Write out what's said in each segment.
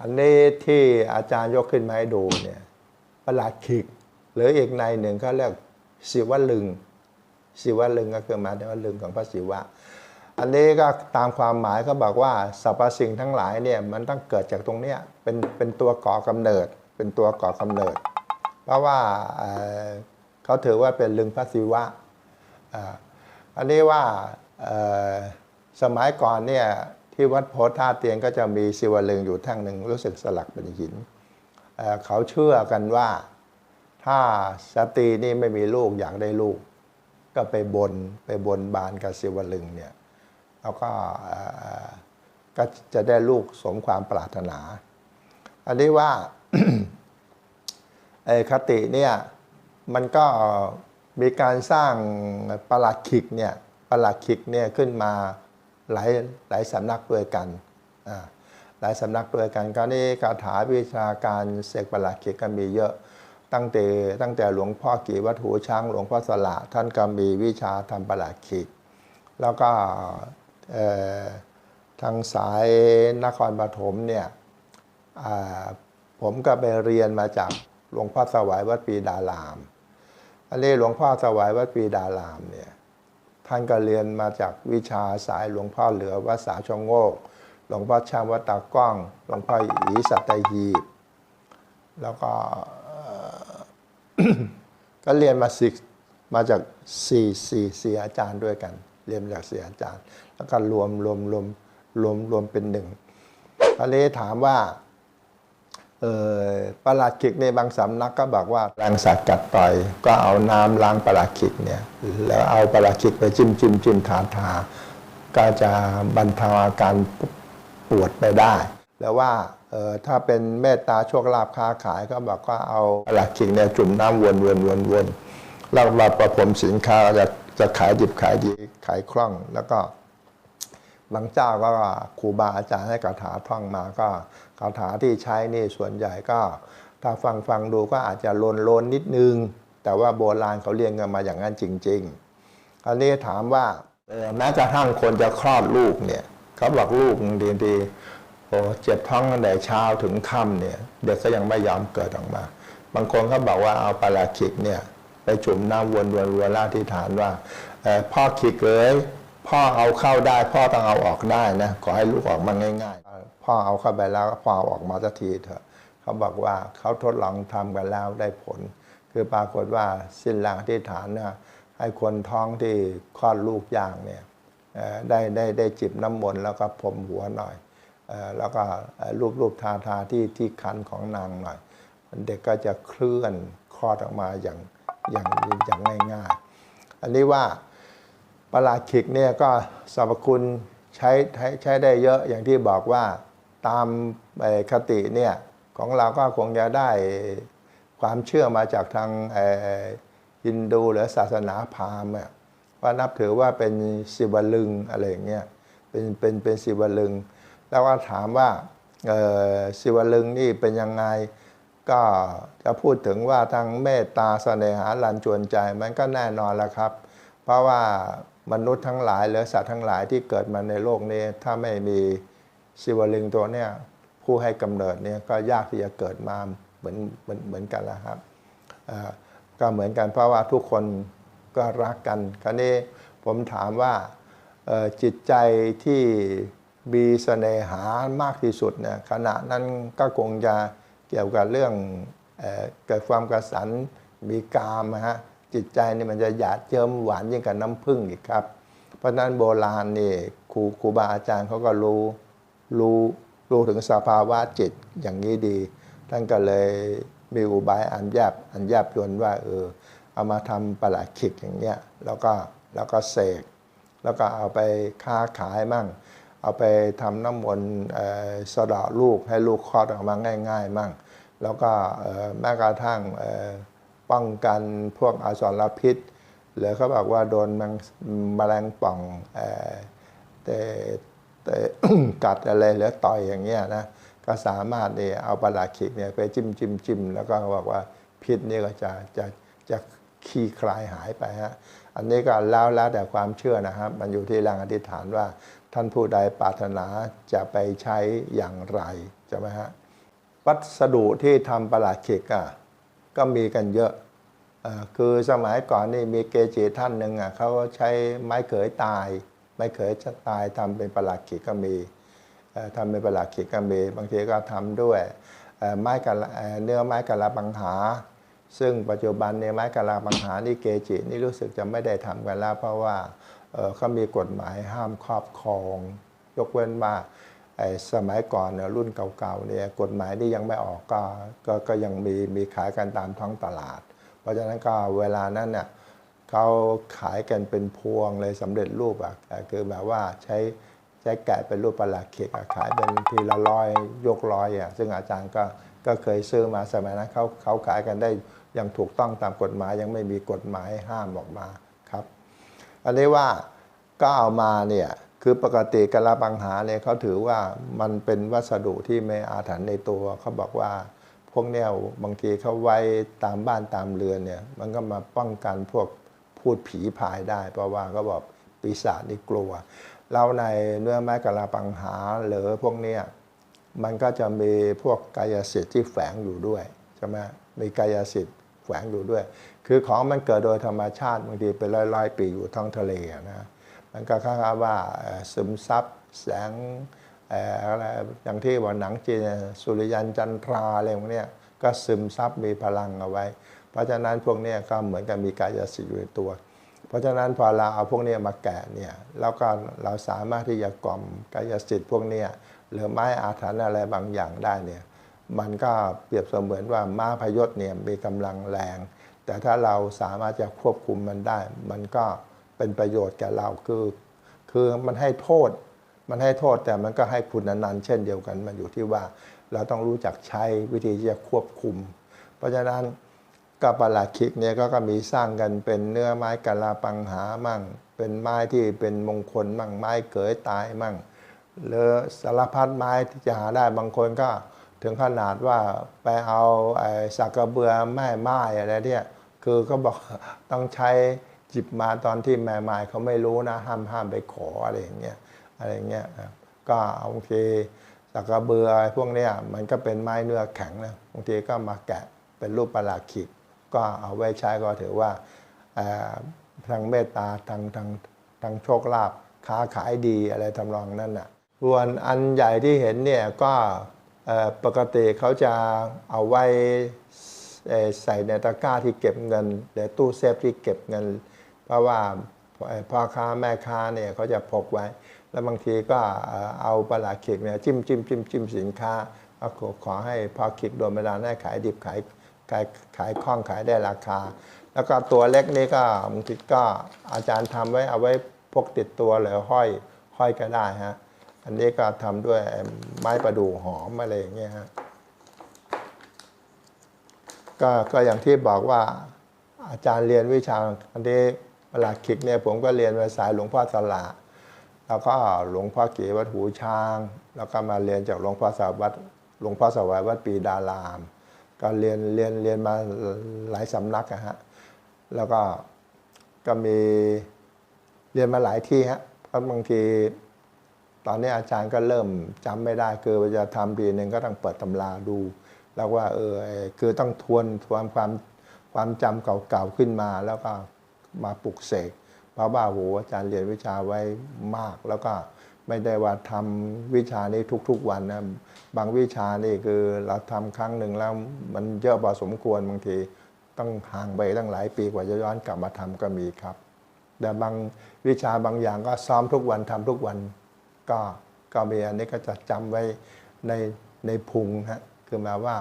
อันนี้ที่อาจารย์ยกขึ้นมาให้ดูเนี่ยประหลาดขิก หรืออีกในหนึ่งเขาเรียกศิวลึงศิวลึงก็คือมายถึงว่าลึงของพระศิวะ อันนี้ก็ตามความหมายเขาบอกว่าสรรพสิ่งทั้งหลายเนี่ยมันต้องเกิดจากตรงเนี้ยเป็นเป็นตัวก่อกำเนิด เป็นตัวก่อกำเนิด เพราะว่าเเขาถือว่าเป็นลึงพระศิวะอ,อันนี้ว่าสมัยก่อนเนี่ย ที่วัดโพธาเตียงก็จะมีศิวลึงอยู่แท่งหนึ่งรู้สึกสลักเป็นหินเเขาเชื่อกันว่าถ้าสตรีนี่ไม่มีลูกอยากได้ลูก ก็ไปบนไปบนบานกับศิวลึงเนี่ยแล้วก็ก็จะได้ลูกสมความปรารถนา อันนี้ว่าไอ้คติเนี่ยมันก็มีการสร้างประหลัดขิกเนี่ยประหลัดขิกเนี่ยขึ้นมา หลายหลายสำนักด้วยกัน หลายสำนักด้วยกันก็นี่คาถาวิชาการเสกประหลัดขิกก็มีเยอะตั้งแต่ตั้งแต่หลวงพ่อกีวัตถุช้างหลวงพ่อสละท่านก็มีวิชาทำประหลัดขิกแล้วก็ทางสายนครปฐมเนี่ยผมก็ไปเรียนมาจากหลวงพ่อสวายวัดปีดาราม อันนี้หลวงพ่อสวายวัดปีดารามเนี่ย ท่านก็เรียนมาจากวิชาสายหลวงพ่อเหลือวัดสาชงโงก หลวงพ่อช่างวัดตากล้อง หลวงพ่ออีสัตหีบแล้วก็ก็เรียนมาสิมาจากสี่สี่สี่อาจารย์ด้วยกัน เรียนจากสี่อาจารย์ แล้วก็รวมรวมรวมรวมรวมเป็นหนึ่งอันนี้ถามว่า ประหลัดขิกในบางสำนักก็บอกว่าแรงสัตว์กัดต่อยก็เอาน้ำล้างประหลัดขิกเนี่ยแล้วเอาประหลัดขิกไปจิ้มจิ้มจิ้มทาทาก็จะบรรเทาอาการปวดไปได้ แล้วว่าถ้าเป็นเมตตาโชคลาภค้าขายก็บอกว่าเอาประหลัดขิกเนี่ยจุ่มน้ำวนวนวนวนแล้วมาประพรมสินค้าจะจะขายดิบขายดีขายคล่องแล้วก็ บางเจ้าก็ครูบาอาจารย์ให้คาถาท่องมาก็คาถาที่ใช้นี่ส่วนใหญ่ก็ ถ้าฟังฟังดูก็อาจจะโลนโลนนิดนึง แต่ว่าโบราณเขาเรียนกันมาอย่างนั้นจริงๆคราวนี้ถามว่าแม้กระทั่งคนจะคลอดลูกเนี่ยเขาบอกลูกดีดีๆโอ้เจ็บท้องตั้งแต่เช้าถึงค่ำเนี่ย เด็กก็ยังไม่ยอมเกิดออกมา บางคนเขาบอกว่าเอาปลาขิกเนี่ยไปจุ่มน้ำวนวนวนล่าที่ฐานว่าพ่อขิกเลย พ่อเอาเข้าได้พ่อต้องเอาออกได้นะขอให้ลูกออกมาง่ายๆ พ่อเอาเข้าไปแล้วพ่อเอาออกมาสักทีเถอะ เขาบอกว่าเขาทดลองทำกันแล้วได้ผล คือปรากฏว่าสิ้นแรงที่ฐานนี่ยให้คนท้องที่คลอดลูกยากเนี่ยได้ได้ได้จิบน้ำมนต์แล้วก็พรมหัวหน่อยแล้วก็รูปรูปทาทาที่ที่คันของนางหน่อย เด็กก็จะเคลื่อนคลอดออกมาอย่างอย่างอย่างง่าย ๆ อันนี้ว่า ประหลาดขิกเนี่ยก็สรรพคุณใช้ใช้ใช้ได้เยอะอย่างที่บอกว่าตามคติเนี่ยของเราก็คงจะได้ความเชื่อมาจากทางฮินดูหรือศาสนาพราหมณ์ว่านับถือว่าเป็นศิวลึงอะไรอย่างเงี้ยเป็นเป็นเป็นศิวลึง แล้วก็ถามว่าเอ่อศิวลึงนี่เป็นยังไงก็จะพูดถึงว่าทางเมตตาเสน่หาลันจวนใจมันก็แน่นอนแล้วครับ เพราะว่า มนุษย์ทั้งหลายหรือสัตว์ทั้งหลายที่เกิดมาในโลกนี้ ถ้าไม่มีศิวลึงตัวเนี้ยผู้ให้กำเนิดเนี่ยก็ยากที่จะเกิดมาเหมือนเหมือนเหมือนกันแล้วครับก็เหมือนกันเพราะว่าทุกคนก็รักกันคราวนี้ผมถามว่าจิตใจที่มีเสน่หามากที่สุดเนี่ยขณะนั้นก็คงจะเกี่ยวกับเรื่องเอเกิดความกระสันมีกามนะฮะ จิตใจนี่มันจะหยาดเยิ้มหวานยิ่งกับน้ำผึ้งอีกครับ เพราะฉะนั้นโบราณนี่ครูครูบาอาจารย์เขาก็รู้รู้รู้ถึงสภาวะจิตอย่างนี้ดี ท่านก็เลยมีอุบายอันแยบอันแยบยนว่าเออเอามาทำประหลาดขิกอย่างเงี้ยแล้วก็แล้วก็เสกแล้วก็เอาไปค้าขายมั่ง เอาไปทำน้ำมนต์สะดาะลูกให้ลูกคลอดออกมาง่าย ๆ มั่ง แล้วก็แม้กระทั่ง ป้องกันพวกอสรพิษ หรือเขาบอกว่าโดนแมแมลงป่องเอ่อแต่แตกัดอะไรหรือต่อยอย่างเงี้ยนะก็สามารถเนี่ยเอาปลาขิกเนี่ยไปจิ้มจิ้มจิ้มแล้วก็บอกว่าพิษนี่ก็จะจะจะขี้คลายหายไปฮะอันนี้ก็แล้วแล้วแต่ความเชื่อนะครับ มันอยู่ที่แรงอธิษฐานว่าท่านผู้ใดปรารถนาจะไปใช้อย่างไรใช่ไหมฮะวัสดุที่ทำประหลาดขิกอะ ก็มีกันเยอะคือสมัยก่อนนี่มีเกจิท่านหนึ่งอะเขาใช้ไม้เขยตาย ไม้เขยจะตายทำเป็นประหลาดขิกก็มีเอ่อทำเป็นประหลาดขิกก็มีบางทีก็ทำด้วยไม้กะลาเนื้อไม้กะลาบังหา ซึ่งปัจจุบันเนี่ยไม้กะลาบังหานี่เกจินี่รู้สึกจะไม่ได้ทำกันแล้ว เพราะว่าเขามีกฎหมายห้ามครอบครอง ยกเว้นว่า ไอ้สมัยก่อนเนี่ยรุ่นเก่าๆเนี่ยกฎหมายนี่ยังไม่ออกก็ก็ก็ยังมีมีขายกันตามท้องตลาด เพราะฉะนั้นก็เวลานั้นเนี่ยเขาขายกันเป็นพวงเลยสำเร็จรูปอะคือแบบว่าใช้ใช้แกะเป็นรูปประหลาดเค้กขายเป็นทีละร้อยยกร้อยอะซึ่งอาจารย์ก็ก็เคยซื้อมาสมัยนั้นเขาเขาขายกันได้ย่างถูกต้องตามกฎหมายยังไม่มีกฎหมายห้ามออกมาครับ อันนี้ว่าก็เอามาเนี่ย คือปกติกะลาปังหาเนี่ยเขาถือว่ามันเป็นวัสดุที่ไม่อาถรรพ์ในตัวเขาบอกว่าพวกเนี่ยบางทีเขาไว้ตามบ้านตามเรือนเนี่ยมันก็มาป้องกันพวกพูดผีพายได้ เพราะว่าเขาบอกปีศาจนี่กลัวแล้วในเนื้อไม้กะลาปังหาหรือพวกเนี้ยมันก็จะมีพวกกายสิทธิ์ที่แฝงอยู่ด้วยใช่ไหมมีกายสิทธิ์แฝงอยู่ด้วย คือของมันเกิดโดยธรรมชาติบางทีเป็นร้อยๆปีอยู่ท้องทะเลนะ มันก็คล้ายๆว่าซึมซับแสงอะไรอย่างที่ว่าหนังจีนสุริยันจันทราอะไรพวกนี้ก็ซึมซับมีพลังเอาไว้ เพราะฉะนั้นพวกนี้ก็เหมือนกับมีกายสิทธิ์อยู่ในตัว เพราะฉะนั้นพอเราเอาพวกนี้มาแกะเนี่ยแล้วก็เราสามารถที่จะกล่อมกายสิทธิ์พวกนี้หรือไม้อาถรรพ์อะไรบางอย่างได้เนี่ยมันก็เปรียบเสมือนว่าม้าพยศเนี่ยมีกำลังแรง แต่ถ้าเราสามารถจะควบคุมมันได้ มันก็ เป็นประโยชน์แก่เราคือ คือมันให้โทษ มันให้โทษแต่มันก็ให้คุณนันต์เช่นเดียวกันมันอยู่ที่ว่าเราต้องรู้จักใช้วิธีที่จะควบคุม เพราะฉะนั้นกับปลาคิกเนี่ยก็ก็มีสร้างกันเป็นเนื้อไม้กะลาปังหามั่ง เป็นไม้ที่เป็นมงคลมั่งไม้เกยตายมั่งหรือสารพัดไม้ที่จะหาได้บางคนก็ถึงขนาดว่าไปเอาไอ้สักกระเบือแม่ไม้อะไรเนี่ยคือก็บอกต้องใช้ จิบมาตอนที่แม่ไม้เขาไม่รู้นะ ห้ามห้ามไปขออะไรอย่างเงี้ยอะไรอย่างเงี้ยก็เอาบางทีสักกระเบือพวกเนี้ยมันก็เป็นไม้เนื้อแข็งนะบางทีก็มาแกะเป็นรูปประหลาดขีดก็เอาไว้ใช้ก็ถือว่าเออทางเมตตาทางทางทางโชคลาภค้าขายดีอะไรทำนองนั้นน่ะส่วนอันใหญ่ที่เห็นเนี่ยก็ปกติเขาจะเอาไว้ใส่ในตะกร้าที่เก็บเงินหรือตู้เซฟที่เก็บเงิน เพราะว่าพ่อค้าแม่ค้าเนี่ยเขาจะพกไว้ แล้วบางทีก็เอาปลาหลาดขิกเนี่ยจิ้มจิ้มจิ้มจิ้มสินค้าก็ขอขอให้พอขิกโดนเวลาได้ขายดิบขายขายขายคล่องขายได้ราคา แล้วก็ตัวเล็กนี่ก็บางทีก็อาจารย์ทำไว้เอาไว้พกติดตัวหรือห้อยห้อยก็ได้ฮะอันนี้ก็ทำด้วยไม้ประดู่หอมอะไรอย่างเงี้ยฮะก็ก็อย่างที่บอกว่าอาจารย์เรียนวิชาอันนี้ เวลาคิกเนี่ยผมก็เรียนภาษายหลวงพ่อสละแล้วก็หลวงพ่อเก๋วัดหูช้าง แล้วก็มาเรียนจากหลวงพ่อสวัสดิ์หลวงพ่อสวัยวัดปีดาราม ก็เรียนเรียนเรียนมาหลายสำนักอะฮะแล้วก็ก็มีเรียนมาหลายที่ฮะเพราะบางทีตอนนี้อาจารย์ก็เริ่มจำไม่ได้คือจะทำปีหนึ่งก็ต้องเปิดตำราดู แล้วว่าเออคือต้องทวนทวนความความจำเก่าๆขึ้นมาแล้วก็ มาปลุกเสกพราะว่าโหอาจารย์เรียนวิชาไว้มาก แล้วก็ไม่ได้ว่าทำวิชานี้ทุกๆวันนะบางวิชานี่คือเราทำครั้งหนึ่งแล้วมันเยอะพอสมควรบางทีต้องห่างไปตั้งหลายปีกว่าจะย้อนกลับมาทำก็มีครับ แต่บางวิชาบางอย่างก็ซ้อมทุกวันทำทุกวัน ก็ก็มีอันนี้ก็จะจำไว้ในในพุงฮะคือมาว่า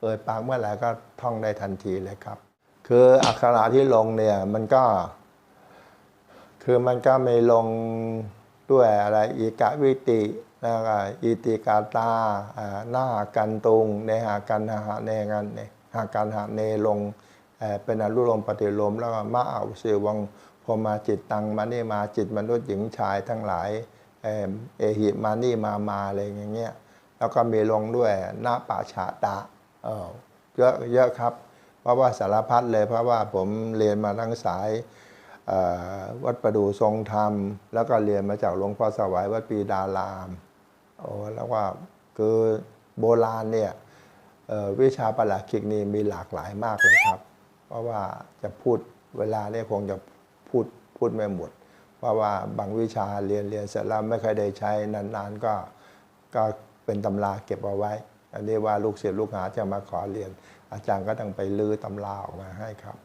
เอ่ยปากเมื่อไหร่ก็ท่องได้ทันทีเลยครับ คืออักขระที่ลงเนี่ยมันก็ คือมันก็ไม่ลงด้วยอะไรอีกะวิติแล้วก็อิติกาตาหน้ากันตุงเนหากันหาเนกันเนหากันหาเนลงเป็นอนุโลมปฏิโลมแล้วก็มะเอาเสวังพอมาจิตตังมานี่มาจิตมนุษย์หญิงชายทั้งหลายเอเอหิมานี่มามาอะไรอย่างเงี้ยแล้วก็มีลงด้วยหน้าป่าชาตะเออเยอะเยอะครับ เพราะว่าสารพัดเลย เพราะว่าผมเรียนมาทั้งสายวัดประดูทรงธรรม แล้วก็เรียนมาจากหลวงพ่อสวัยวัดปีดารามโอ้แล้วว่าคือโบราณเนี่ยวิชาประหลัดขิกนี่มีหลากหลายมากเลยครับ เพราะว่าจะพูดเวลาเนี่ยคงจะพูดพูดไม่หมด เพราะว่าบางวิชาเรียนเรียนเสร็จแล้วไม่เคยได้ใช้นานๆก็ก็เป็นตำราเก็บเอาไว้ อันนี้ว่าลูกศิษย์ลูกหาจะมาขอเรียน อาจารย์ก็ต้องไปลื้อตำราออกมาให้ครับ